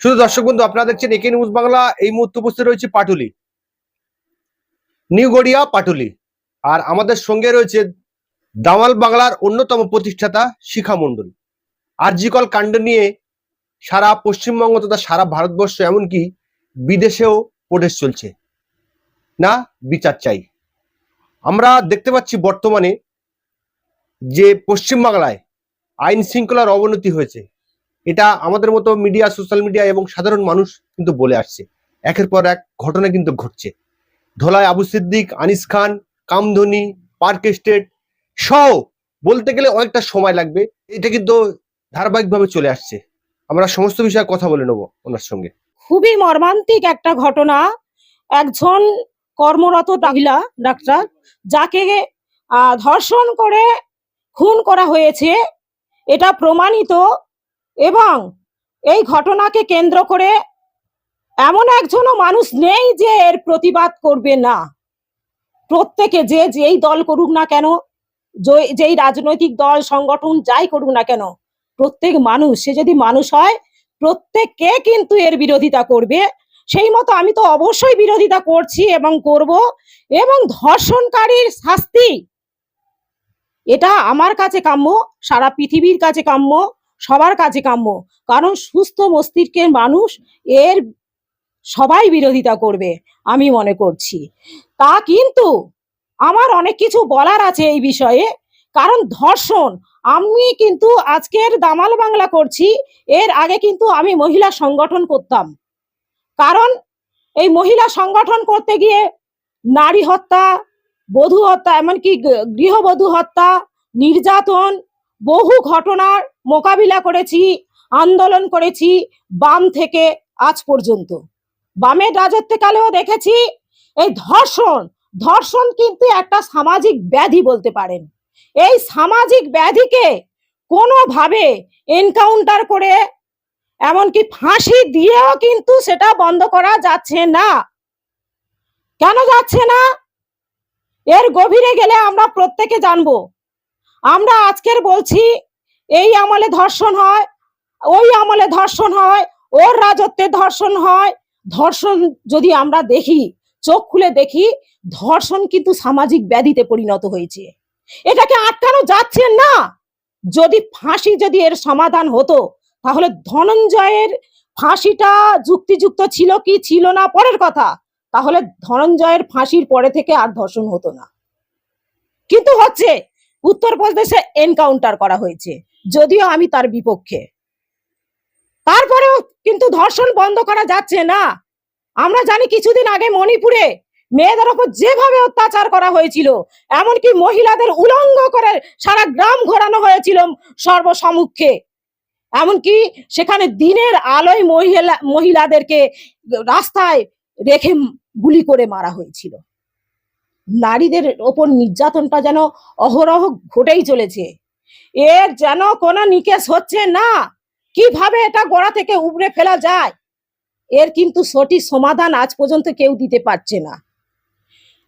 শুধু দর্শক বন্ধু, আপনারা দেখছেন একে নিউজ বাংলা, এই মুহূর্তে উপস্থিত রয়েছে পাটুলি। নিউ গড়িয়া পাটুলি। আর আমাদের সঙ্গে রয়েছে দামাল বাংলার অন্যতম প্রতিষ্ঠাতা শিখা মণ্ডল। আরজিকল কাণ্ড নিয়ে সারা পশ্চিমবঙ্গ তথা সারা ভারতবর্ষ এমনকি বিদেশেও প্রোটেস্ট চলছে। না, বিচার চাই। আমরা দেখতে পাচ্ছি বর্তমানে যে পশ্চিমবাংলায় আইন শৃঙ্খলার অবনতি হয়েছে। এটা আমাদের মতো মিডিয়া সোশ্যাল মিডিয়া এবং সাধারণ মানুষ কিন্তু বলে আসছে। একের পর এক ঘটনা কিন্তু ঘটছে। ধোলায় আবু সিদ্দিক, আনিস খান, কামধনি, পার্ক স্টেট, সহ বলতে গেলে অনেকটা সময় লাগবে। এটা কিন্তু ধারাবাহিকভাবে চলে আসছে। আমরা সমস্ত বিষয়ে কথা বলে নেব ওনার সঙ্গে। খুবই মর্মান্তিক একটা ঘটনা। একজন কর্মরত মহিলা, ডাক্তার, যাকে ধর্ষণ করে, খুন করা হয়েছে। এটা প্রমাণিত এবং এই ঘটনাকে কেন্দ্র করে এমন একজনও মানুষ নেই যে এর প্রতিবাদ করবে না। প্রত্যেকে যে যেই দল করুক না কেন যেই রাজনৈতিক দল, সংগঠন যাই করুক না কেন, প্রত্যেক মানুষ, সে যদি মানুষ হয়, প্রত্যেককে কিন্তু এর বিরোধিতা করবে। সেই মতো আমি তো অবশ্যই বিরোধিতা করছি এবং করব এবং ধর্ষণকারীর শাস্তি, এটা আমার কাছে কাম্য, সারা পৃথিবীর কাছে কাম্য। সবার কাছে কাম্য। কারণ সুস্থ মস্তিষ্কের মানুষ এর সবাই বিরোধিতা করবে, আমি মনে করছি। তা কিন্তু আমার অনেক কিছু বলার আছে এই বিষয়ে। কারণ ধর্ষণ, আমি কিন্তু আজকের দামাল বাংলা করছি, এর আগে কিন্তু আমি মহিলা সংগঠন করতাম। কারণ এই মহিলা সংগঠন করতে গিয়ে নারী হত্যা, বধূ হত্যা, এমনকি গৃহবধূ হত্যা, নির্যাতন বহু ঘটনার মোকাবিলা করেছি, আন্দোলন করেছি বাম থেকে আজ পর্যন্ত। বামের রাজত্বকালেও দেখেছি, এই ধর্ষণ ধর্ষণ কিন্তু একটা সামাজিক ব্যাধি বলতে পারেন। এই সামাজিক ব্যাধিকে কোনোভাবে এনকাউন্টার করে, এমনকি ফাঁসি দিয়েও কিন্তু সেটা বন্ধ করা যাচ্ছে না। কেন যাচ্ছে না? এর গভীরে গেলে আমরা প্রত্যেকে জানব। আমরা আজকের বলছি, এই আমলে ধর্ষণ হয়, ওই আমলে ধর্ষণ হয়, ওর রাজত্বে ধর্ষণ হয়। ধর্ষণ যদি আমরা দেখি, চোখ খুলে দেখি, ধর্ষণ কিন্তু সামাজিক ব্যাধিতে পরিণত হয়েছে। এটাকে আটকানো যাচ্ছে না। যদি ফাঁসি যদি এর সমাধান হতো, তাহলে ধনঞ্জয়ের ফাঁসিটা যুক্তিযুক্ত ছিল কি ছিল না পরের কথা। তাহলে ধনঞ্জয়ের ফাঁসির পরে থেকে আর ধর্ষণ হতো না। কিন্তু হচ্ছে উত্তরপ্রদেশে এনকাউন্টার করা হয়েছে। যদিও আমি তার বিপক্ষে। তারপরেও কিন্তু ধর্ষণ বন্ধ করা যাচ্ছে না। আমরা জানি কিছুদিন আগে মণিপুরে মেয়েদের ওপর যেভাবে অত্যাচার করা হয়েছিল, এমনকি মহিলাদের উলঙ্গ করে সারা গ্রাম ঘোরানো হয়েছিল সর্বসম্মুখে এমনকি সেখানে দিনের আলোয় মহিলা, মহিলাদেরকে রাস্তায় রেখে গুলি করে মারা হয়েছিল। নারীদের ওপর নির্যাতনটা যেন অহরহ ঘটেই চলেছে। এর যেন কোনো নিকেশ হচ্ছে না। কীভাবে এটা গোড়া থেকে উবড়ে ফেলা যায়? এর কিন্তু সঠিক সমাধান আজ পর্যন্ত কেউ দিতে পারছে না।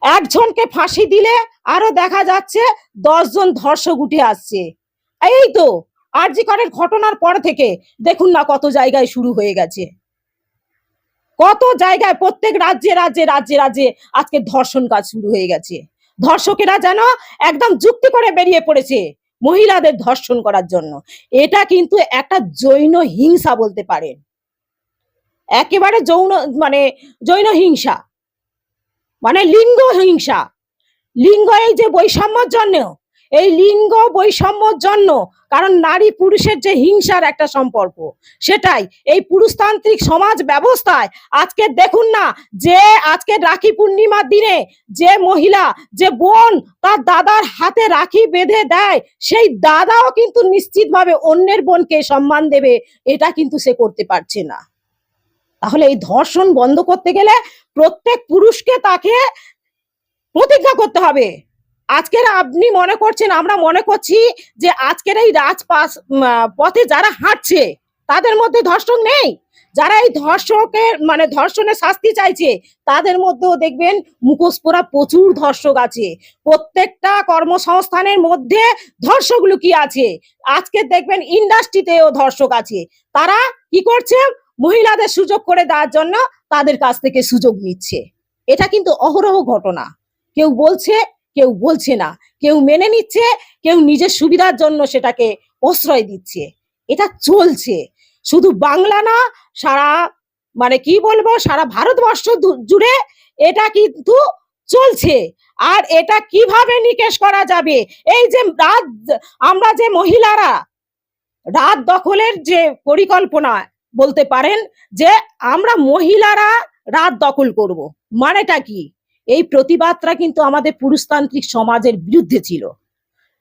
একজনকে ফাঁসি দিলে আরও দেখা যাচ্ছে দশজন ধর্ষক উঠে আসছে। এই তো, আরজি করের ঘটনার পর থেকে দেখুন না কত জায়গায় শুরু হয়ে গেছে। কত জায়গায় প্রত্যেক রাজ্যে রাজ্যে রাজ্যে রাজ্যে আজকে ধর্ষণ কাজ শুরু হয়ে গেছে। ধর্ষকেরা যেন একদম যুক্তি করে বেরিয়ে পড়েছে মহিলাদের ধর্ষণ করার জন্য। এটা কিন্তু একটা জৈন হিংসা বলতে পারেন। একেবারে যৌন মানে জৈন হিংসা। মানে লিঙ্গ হিংসা। লিঙ্গ এই যে বৈষম্যর জন্য এই লিঙ্গ বৈষম্যর জন্য, কারণ নারী পুরুষের যে হিংসার একটা সম্পর্ক, সেটাই এই পুরুষতান্ত্রিক সমাজ ব্যবস্থায় আজকে দেখুন না, যে আজকে রাখি পূর্ণিমার দিনে যে মহিলা, যে বোন তার দাদার হাতে রাখি বেঁধে দেয়, সেই দাদাও কিন্তু নিশ্চিতভাবে অন্যের বোনকে সম্মান দেবে, এটা কিন্তু সে করতে পারছে না। তাহলে এই ধর্ষণ বন্ধ করতে গেলে প্রত্যেক পুরুষকে তাকে প্রতিজ্ঞা করতে হবে। আজকের আপনি মনে করছেন, আমরা মনে করছি যে আজকের এই রাজপাস পথে যারা হাঁটছে, তাদের মধ্যে ধর্ষণ নেই। যারা এই ধর্ষকের মানে ধর্ষণের শাস্তি চাইছে, তাদের মধ্যেও দেখবেন মুখোশ পরা প্রচুর ধর্ষক আছে। প্রত্যেকটা কর্মসংস্থানের মধ্যে ধর্ষক লুকিয়ে আছে? আজকে দেখবেন ইন্ডাস্ট্রিতেও ধর্ষক আছে। তারা কি করছে? মহিলাদের সুযোগ করে দেওয়ার জন্য তাদের কাছ থেকে সুযোগ নিচ্ছে। এটা কিন্তু অহরহ ঘটনা। কেউ বলছে কেউ বলছে না, কেউ মেনে নিচ্ছে, কেউ নিজের সুবিধার জন্য সেটাকে প্রশ্রয় দিচ্ছে। এটা চলছে। শুধু বাংলা না, সারা মানে কি বলব, সারা ভারতবর্ষ জুড়ে এটা কিন্তু চলছে। আর এটা কীভাবে নিকেশ করা যাবে? এই যে রাত, আমরা যে মহিলারা রাত দখলের যে পরিকল্পনা বলতে পারেন যে আমরা মহিলারা রাত দখল করব, মানেটা কি? এই প্রতিবাদটা কিন্তু আমাদের পুরুষতান্ত্রিক সমাজের বিরুদ্ধে ছিল।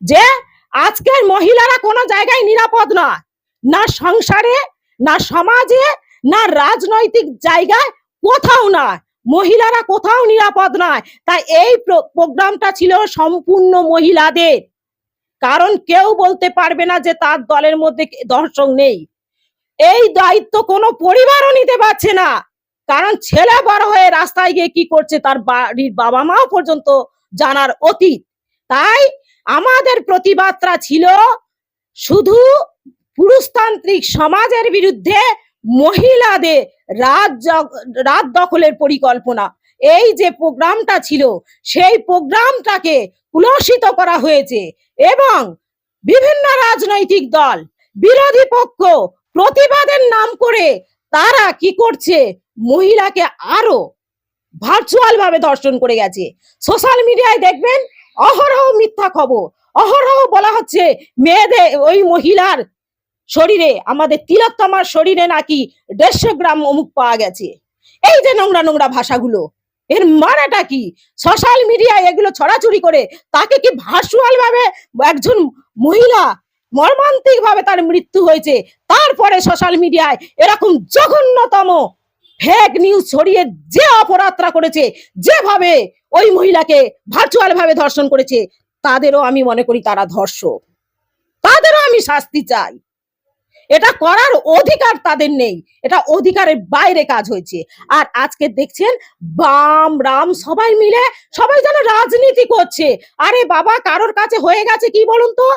যে আজকের মহিলারা কোনো জায়গায় নিরাপদ না না সংসারে, না সমাজে, না রাজনৈতিক জায়গায় কোথাও না মহিলারা কোথাও নিরাপদ নয়। তাই এই প্রোগ্রামটা ছিল সম্পূর্ণ মহিলাদের। কারণ কেউ বলতে পারবে না যে তার দলের মধ্যে দর্শক নেই। এই দায়িত্ব কোনো পরিবারও নিতে পারছে না। কারণ ছেলে বড় হয়ে রাস্তায় গিয়ে কি করছে তার বাড়ির বাবা মাও পর্যন্ত জানার অতীত। তাই আমাদের প্রতিবাদটা ছিল শুধু পুরুষতান্ত্রিক সমাজের বিরুদ্ধে মহিলাদের রাত রাত দখলের পরিকল্পনা। এই যে প্রোগ্রামটা ছিল, সেই প্রোগ্রামটাকে কুলসিত করা হয়েছে এবং বিভিন্ন রাজনৈতিক দল, বিরোধী পক্ষ প্রতিবাদের নাম করে তারা কি করছে মহিলাকে আরও ভার্চুয়াল ভাবে দর্শন করে গেছে। সোশ্যাল মিডিয়ায় দেখবেন অহরহ মিথ্যা খবর। অহরহ বলা হচ্ছে মেয়েদের, ওই মহিলার শরীরে, আমাদের তিলোত্তমার শরীরে নাকি দেড়শো গ্রাম অমুক পাওয়া গেছে। এই যে নোংরা নোংরা ভাষাগুলো, এর মানেটা কি? সোশ্যাল মিডিয়ায় এগুলো ছড়াছড়ি করে তাকে কি ভার্চুয়াল ভাবে একজন মহিলা মর্মান্তিক ভাবে তার মৃত্যু হয়েছে? তারপরে সোশ্যাল মিডিয়ায় এরকম জঘন্যতম ফেক নিউজ ছড়িয়ে যে অপরাধটা করেছে, যেভাবে ওই মহিলাকে ভার্চুয়াল ভাবে ধর্ষণ করেছে, তাদেরও আমি মনে করি তারা ধর্ষক। তাদেরও আমি শাস্তি চাই। এটা করার অধিকার তাদের নেই। এটা অধিকারের বাইরে কাজ হয়েছে। আর আজকে দেখছেন, বাম, রাম সবাই মিলে সবাই যেন রাজনীতি করছে। আরে বাবা, কারোর কাছে হয়ে গেছে কি বলুন তো?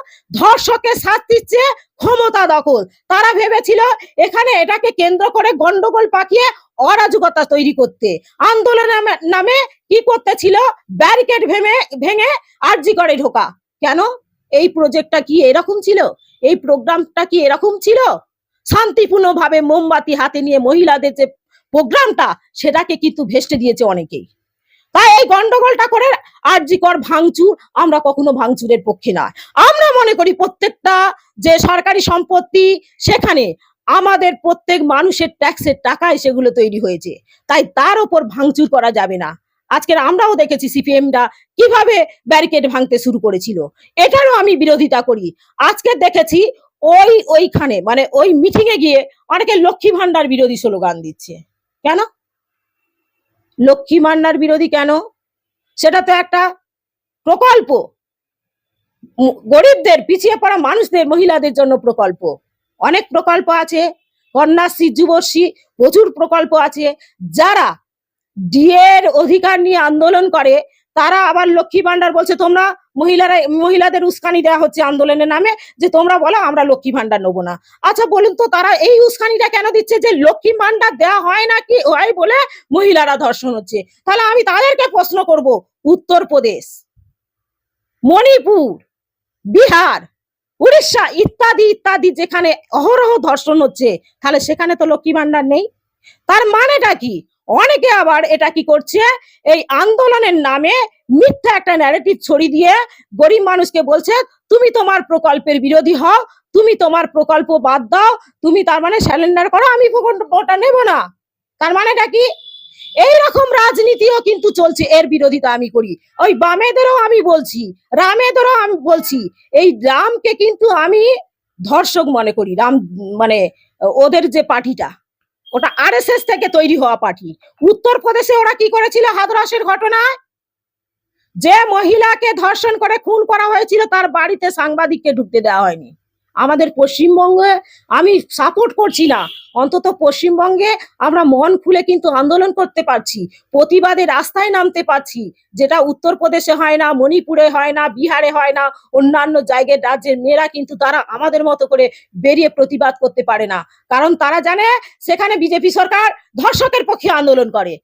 ধর্ষকের শাস্তি দিচ্ছে ক্ষমতা দখল। তারা ভেবেছিল, এখানে এটাকে কেন্দ্র করে গন্ডগোল পাকিয়ে অরাজকতা তৈরি করতে। আন্দোলনের নামে- কি করতেছিল? ব্যারিকেড ভেঙে ভেঙে আরজি করে ঢোকা। কেন? এই প্রজেক্টটা কি এরকম ছিল? এই প্রোগ্রামটা কি এরকম ছিল? শান্তিপূর্ণভাবে মোমবাতি হাতে নিয়ে মহিলাদের যে প্রোগ্রামটা, সেটাকে কিন্তু ভেস্টে দিয়েছে অনেকেই। তাই এই গন্ডগোলটা করে আরজি কর ভাঙচুর আমরা কখনো ভাঙচুরের পক্ষে না আমরা মনে করি প্রত্যেকটা যে সরকারি সম্পত্তি, সেখানে আমাদের প্রত্যেক মানুষের ট্যাক্সের টাকায় সেগুলো তৈরি হয়েছে। তাই তার ওপর ভাঙচুর করা যাবে না। আজকের আমরাও দেখেছি সিপিএমরা কীভাবে ব্যারিকেড ভাঙতে শুরু করেছিল। এটারও আমি বিরোধিতা করি। আজকে দেখেছি ওই ওইখানে মানে ওই মিটিং এ গিয়ে অনেকে লক্ষ্মী ভান্ডার বিরোধী স্লোগান দিচ্ছে। কেন? লক্ষ্মী ভান্ডার বিরোধী কেন? সেটা তো একটা প্রকল্প। গরিবদের পিছিয়ে পড়া মানুষদের, মহিলাদের জন্য প্রকল্প। অনেক প্রকল্প আছে, কন্যাশ্রী, যুবশ্রী, প্রচুর প্রকল্প আছে। যারা ডিএর অধিকার নিয়ে আন্দোলন করে, তারা আবার লক্ষ্মী ভান্ডার বলছে, তোমরা মহিলারা, মহিলাদের উস্কানি দেওয়া হচ্ছে আন্দোলনের নামে, যে তোমরা বলো আমরা লক্ষ্মী ভান্ডার নেব না। আচ্ছা বলুন তো, তারা এই উস্কানিটা কেন দিচ্ছে, যে লক্ষ্মী ভান্ডার দেওয়া হয় নাকি হয় বলে মহিলারা ধর্ষণ হচ্ছে? তাহলে আমি তাদেরকে প্রশ্ন করব, উত্তরপ্রদেশ, মণিপুর, বিহার উড়িষ্যা ইত্যাদি ইত্যাদি যেখানে অহরহ ধর্ষণ হচ্ছে, তাহলে সেখানে তো লক্ষ্মী ভান্ডার নেই। তার মানেটা কি? অনেকে আবার এটা কি করছে? এই আন্দোলনের নামে মিথ্যা একটা ন্যারেটিভ ছড়িয়ে দিয়ে গরিব মানুষকে বলছে, তুমি তোমার প্রকল্পের বিরোধী হও, তুমি তোমার প্রকল্প বাদ দাও, তুমি তার মানে স্যালেন্ডার করো, আমি প্রকল্প- ওটা নেব না। তার মানেটা কি? এই রকম রাজনীতিও কিন্তু চলছে, এর বিরোধিতা আমি করি। ওই বামেদেরও আমি বলছি, রামেদেরও আমি বলছি, এই রামকে কিন্তু আমি ধর্ষক মনে করি, রাম মানে ওদের যে পার্টিটা, ওটা আরএসএস থেকে তৈরি হওয়া পার্টি। উত্তরপ্রদেশে ওরা কি করেছিল হাদরাসের ঘটনায়? যে মহিলাকে ধর্ষণ করে খুন করা হয়েছিল, তার বাড়িতে সাংবাদিককে ঢুকতে দেওয়া হয়নি। আমাদের পশ্চিমবঙ্গে আমি সাপোর্ট করছি না। অন্তত পশ্চিমবঙ্গে আমরা মন খুলে কিন্তু আন্দোলন করতে পারছি। প্রতিবাদে রাস্তায় নামতে পারছি। যেটা উত্তরপ্রদেশে হয় না, মণিপুরে হয় না, বিহারে হয় না, অন্যান্য জায়গায় রাজ্যের মেয়েরা কিন্তু তারা আমাদের মতো করে বেরিয়ে প্রতিবাদ করতে পারে না। কারণ তারা জানে সেখানে বিজেপি সরকার ধর্ষকের পক্ষে আন্দোলন করে।